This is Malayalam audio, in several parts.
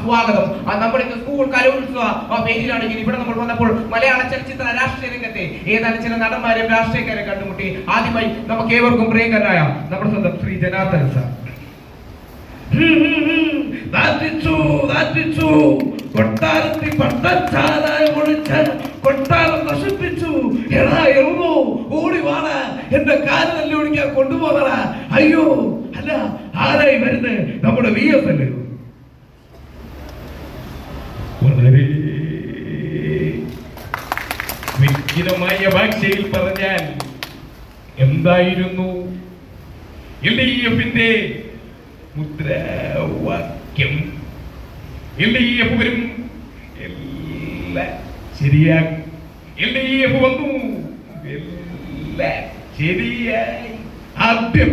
സ്വാഗതം. നമ്മുടെ സ്കൂൾ കലോത്സവ പേജിലാണെങ്കിൽ ഇവിടെ നമ്മൾ വന്നപ്പോൾ മലയാള ചലച്ചിത്ര രാഷ്ട്രീയ രംഗത്തെ ഏതാനും ചില നടന്മാരെയും രാഷ്ട്രീയക്കാരെ കണ്ടുമുട്ടി. ആദ്യമായി നമുക്ക് ഏവർക്കും പ്രിയങ്കരനായ നമ്മുടെ സ്വന്തം ശ്രീ ജനാർദ്ദൻ സാർ. കൊട്ടാരത്തിൽ നശിപ്പിച്ചു. ഓടി കൊണ്ടുപോകണ അയ്യോ അല്ല ആരായി വരുന്നത് നമ്മുടെ വി എസ് അല്ലേ വളരെ വിഖിതമായ ഭാഷയിൽ പറഞ്ഞാൽ എന്തായിരുന്നു? എൽ ഡി എഫിന്റെ മുദ്രാവാക്യം. എൽ ഡി വരും എല്ലാം ശരിയാക്കും എൽ വന്നു. എല്ലാം ശരിയായി. ആദ്യം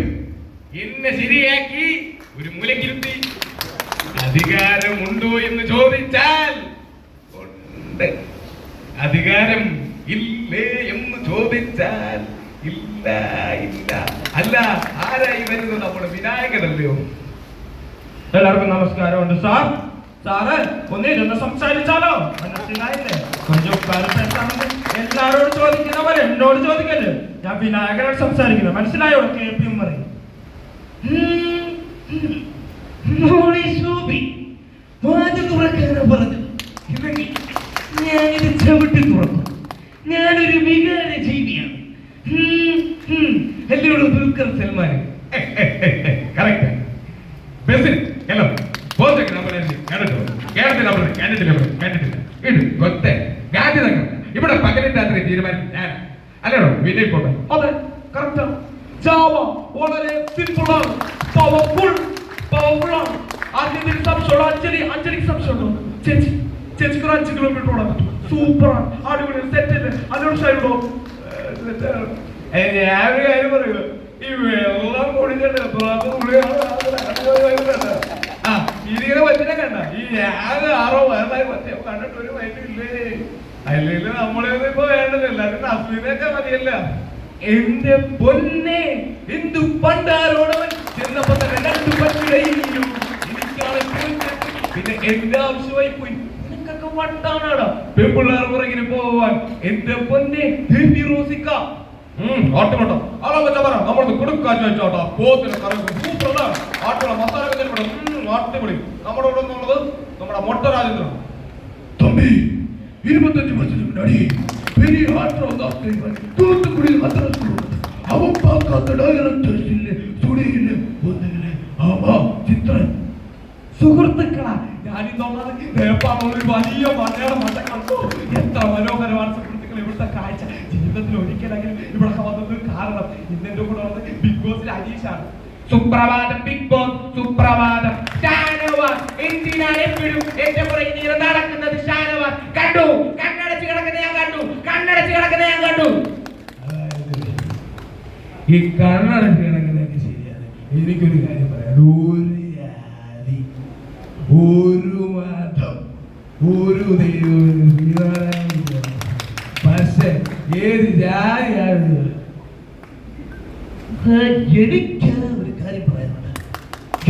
എന്നെ ശരിയാക്കി ഒരു മൂലക്കിരുത്തി. അധികാരമുണ്ടോ എന്ന് ചോദിച്ചാൽ അധികാരം ഇല്ലേ എന്ന് ചോദിച്ചാൽ ഇല്ല ഇല്ല. അല്ല ആരായി വരുന്നത്? നമ്മുടെ വിനായകനല്ലയോ? എല്ലാവർക്കും നമസ്കാരമുണ്ട്. സാർ സാറ് ഒന്നിരുന്ന് സംസാരിച്ചാലോ? മനസ്സിലായില്ലേ? എല്ലാരോടും ചോദിക്കുന്നവർ എന്നോട് ചോദിക്കല്ലേ ഞാൻ വിനായകനോട് സംസാരിക്കുന്നു. മനസ്സിലായോ? കെ പി ഉമ്മറി സൂബി ശോഭി ഹും. എല്ലാവരും Dulquer Salmaan. Correct president hello പോത്തേക്ക് നമ്മളെ കേട്ടോ കേരളത്തിൽ നമ്പർ കണ്ടിട്ടില്ല നമ്പർ കണ്ടിട്ടില്ല ഇത് കൊത്തെ ഗാന്ധി നഗർ. ഇവിടെ പകലിന്റെ രാത്രി തീരുമാനിക്കും ഞാൻ അല്ലേടോ വിനയ് പോട്ടെ. അതെ കറക്റ്റ് ജാവ വളരെ സിമ്പിൾ ആണ്. പവർഫുൾ പവർഫുൾ ആണ്. ആദ്യത്തിൽ സംശയമുള്ള അഞ്ജലി അഞ്ജലിക്ക് സംശയമുണ്ടോ? ചേച്ചി ചേച്ചിക്ക് ഒരു അഞ്ച് കിലോമീറ്റർ ഓടാൻ പറ്റും സൂപ്പർ ആണ്. അടിപൊളി സെറ്റ് അല്ലേ അതിനോട് ഏ, ഞാനൊരു കാര്യം പറയുക ഈ വെള്ളം കുടിച്ചിട്ട് ആ ഇതിങ്ങനെ പറ്റിനെ കണ്ട? ഈ ഞാൻ ആറോ വയസ്സായി പറ്റിയ. കണ്ടിട്ട് ഒരു വയറ്റില്ലേ അല്ലെങ്കിൽ നമ്മളൊന്നും ഇപ്പൊ വേണ്ടത് എല്ലാവരും മതിയല്ല. എന്റെ പൊന്നെ എന്തു പണ്ടാരോടവൻ ചെന്നപ്പോ രണ്ടു പറ്റിടയിലും. പിന്നെ എന്റെ ആവശ്യമായി പോയി നിനക്കൊക്കെ വട്ടാണാടാ? പെൺപിള്ളേർ പുറകിന് പോവാൻ. എന്റെ പൊന്നെ റോസിക്ക ஆட்டமாட்டா அவ்வளோ வச்சா நம்மளது கொடுக்காச்சு வச்சோட்டா போத்துல கரகு சூப்பர் தான் ஆட்டோட மசாலா வச்சிருக்கோம் ஆட்டுப்படி நம்மளோட உள்ளது நம்மளோட மொட்டை ராஜேந்திரன் தம்பி இருபத்தஞ்சு வருஷத்துக்கு முன்னாடி பெரிய ஆற்றல் வந்து ஆஸ்திரேலியா தூத்துக்குடியில் மத்திரத்தில் அவன் பார்க்காதடா எனக்கு தெரிஞ்சில்லை துணியில் ஒன்றுகளே ஆமா சித்திரன் സുഹൃത്തുക്കളാ ഞാനിന്നുള്ളത് ഒരു വലിയ മലയാള മട്ട കണ്ടു എത്ര മനോഹരമാണ് സുഹൃത്തുക്കൾ ഇവിടുത്തെ കാഴ്ച ജീവിതത്തിൽ ഒരിക്കലും ഇന്നെന്റെ കൂടെ വന്നത് ബിഗ് ബോസിൽ അനീഷാണ്. സുപ്രഭാതം ബിഗ് ബോസ് സുപ്രഭാതം. ഷാനവാസ് എന്തിനാണ് എപ്പോഴും എന്റെ പുറകിൽ നടക്കുന്നത്? ഷാനവാസ് കണ്ടു? കണ്ണടച്ച് കിടക്കുന്ന ഞാൻ കണ്ടു. കണ്ണടച്ച് കിടക്കുന്ന ഞാൻ കണ്ടു. ഈ കണ്ണടച്ച് കിടക്കുന്നതൊക്കെ ശരിയാണ്. എനിക്കൊരു കാര്യം പറയാം. ഒരു ഒരു മതം ഒരു ദൈവം പക്ഷെ ഏത് ജാതിയാണ് എനിക്ക് ഒരു കാര്യം പറയാനുണ്ട്.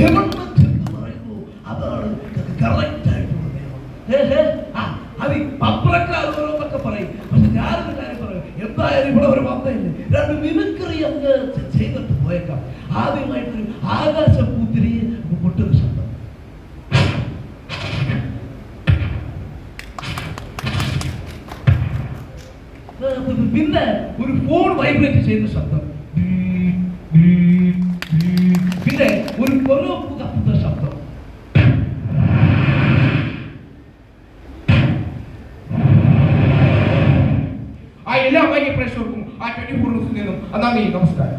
ഗവൺമെന്റ് എന്ന് പറയുമ്പോൾ അതാണ് കറക്റ്റ് ആയിട്ടുള്ള നിയമം. ഹേ, ഹേ, ആ, അത് ഈ പത്രക്കാർ ഓരോന്നൊക്കെ പറയും. പക്ഷെ ഞാനൊരു കാര്യം പറയും. എന്തായാലും ഇവിടെ ഒരു വന്നയില്ലേ രണ്ട് മിമിക്രി അങ്ങ് ചെ- ചെയ്തിട്ട് പോയേക്കാം. ആദ്യമായിട്ടൊരു ആകാശപൂത്തിരി പൊട്ടൊരു ശബ്ദം. ആ, പിന്നെ ഒരു ഫോൺ വൈബ്രേറ്റ് ചെയ്യുന്ന ശബ്ദം. പിന്നെ ഒരു കൊലോപ്പ് കത്തുന്ന ശബ്ദം ആ എല്ലാ വൈകി പ്രേക്ഷകർക്കും ആ ട്വന്റി ഫോർ ന്യൂസിൽ നിന്നും നന്ദി നമസ്കാരം